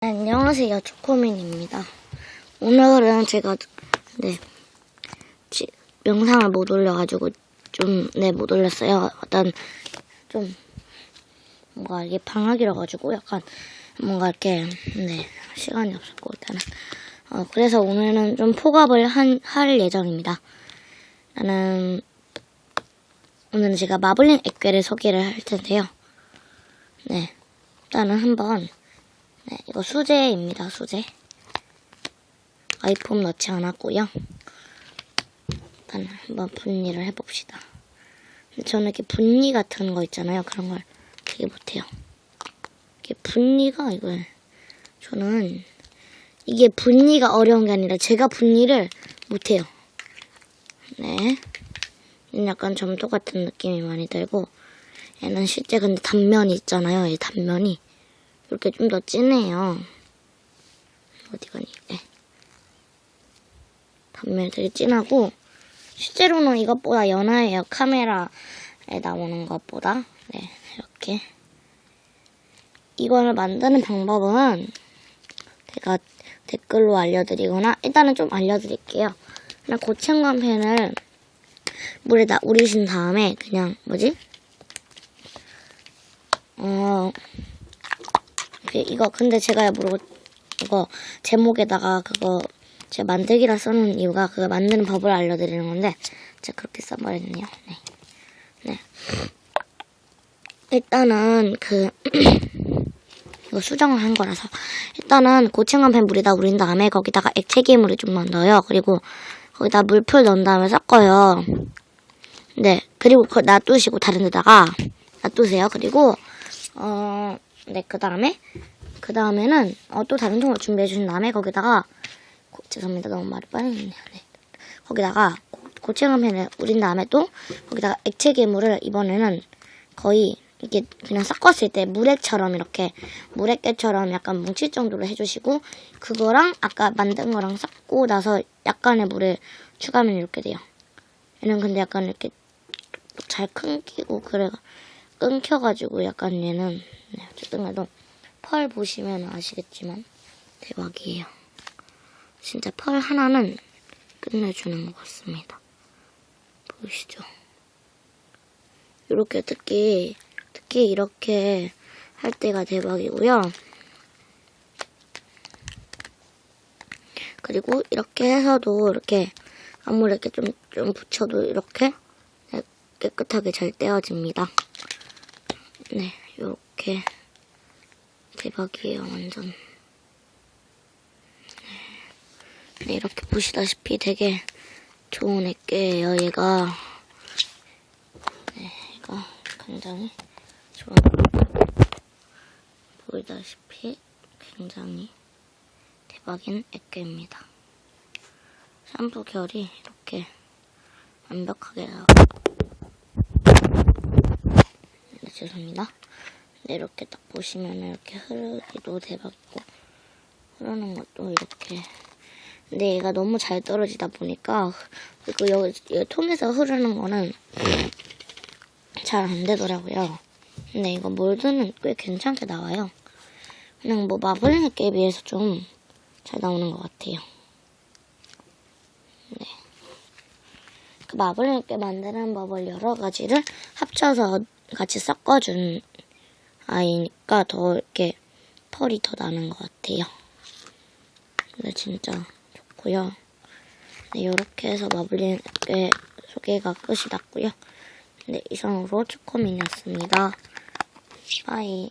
안녕하세요, 초코민입니다. 오늘은 제가 네 지- 영상을 못 올려가지고 좀네못 올렸어요. 어떤 좀 뭔가 이게 방학이라 가지고 약간 뭔가 이렇게 네 시간이 없었고 일단은 어 그래서 오늘은 좀 폭업을 한, 할 예정입니다. 나는 오늘은 제가 마블링 액괴를 소개를 할 텐데요. 네 일단은 한번 네, 이거 수제입니다, 수제. 아이폰 넣지 않았고요. 일단 한번 분리를 해봅시다. 저는 이렇게 분리 같은 거 있잖아요. 그런 걸 되게 못해요. 이게 분리가 이거 저는 이게 분리가 어려운 게 아니라 제가 분리를 못해요. 네. 약간 점토 같은 느낌이 많이 들고 얘는 실제 근데 단면이 있잖아요. 이 단면이 이렇게 좀 더 진해요. 어디 가니? 네. 단면이 되게 진하고 실제로는 이것보다 연하예요. 카메라에 나오는 것보다. 네, 이렇게. 이거를 만드는 방법은 제가 댓글로 알려드리거나 일단은 좀 알려드릴게요. 그냥 고층감 펜을 물에다 우리신 다음에 그냥 뭐지? 어 그, 이거 근데 제가 모르고 이거 제목에다가 그거 제가 만들기라 써놓은 이유가 그거 만드는 법을 알려드리는 건데 제가 그렇게 써버렸네요. 네. 네. 일단은 그 이거 수정을 한 거라서 일단은 고층한 펜 물에다 우린 다음에 거기다가 액체기 물을 좀 넣어요. 그리고 거기다 물풀 넣은 다음에 섞어요. 네. 그리고 그거 놔두시고 다른 데다가 놔두세요. 그리고 어, 네, 그 다음에, 그 다음에는, 어, 또 다른 통을 준비해 주신 다음에, 거기다가, 고- 죄송합니다. 너무 말이 했네요. 네. 거기다가, 고- 고체감 펜을 우린 다음에 또, 거기다가 액체 괴물을 이번에는 거의, 이게 그냥 섞었을 때 물액처럼 이렇게, 물액깨처럼 약간 뭉칠 정도로 해주시고, 그거랑 아까 만든 거랑 섞고 나서 약간의 물을 추가하면 이렇게 돼요. 얘는 근데 약간 이렇게 잘 끊기고, 그래, 끊겨가지고 약간 얘는 네, 어쨌든 그래도 펄 보시면 아시겠지만 대박이에요. 진짜 펄 하나는 끝내주는 것 같습니다. 보이시죠? 이렇게 특히 특히 이렇게 할 때가 대박이고요. 그리고 이렇게 해서도 이렇게 이렇게 좀, 좀 붙여도 이렇게 깨끗하게 잘 떼어집니다. 네, 요렇게 대박이에요, 완전. 네, 이렇게 보시다시피 되게 좋은 액괴예요, 얘가. 네, 얘가 굉장히 좋은 보이다시피 굉장히 대박인 액괴입니다. 샴푸 결이 이렇게 완벽하게 나와. 네, 죄송합니다. 네, 이렇게 딱 보시면 이렇게 흐르기도 대박이고 흐르는 것도 이렇게 근데 얘가 너무 잘 떨어지다 보니까 그 여기, 여기 통에서 흐르는 거는 잘 안 되더라고요. 근데 이거 몰드는 꽤 괜찮게 나와요. 그냥 뭐 마블링 액에 비해서 좀 잘 나오는 것 같아요. 네. 그 마블링 액 만드는 법을 여러 가지를 합쳐서 같이 섞어준 아이니까 더 이렇게 펄이 더 나는 것 같아요. 근데 진짜 좋고요. 네, 이렇게 해서 마블링 의 소개가 끝이 났고요. 네, 이상으로 초코민이었습니다. 바이.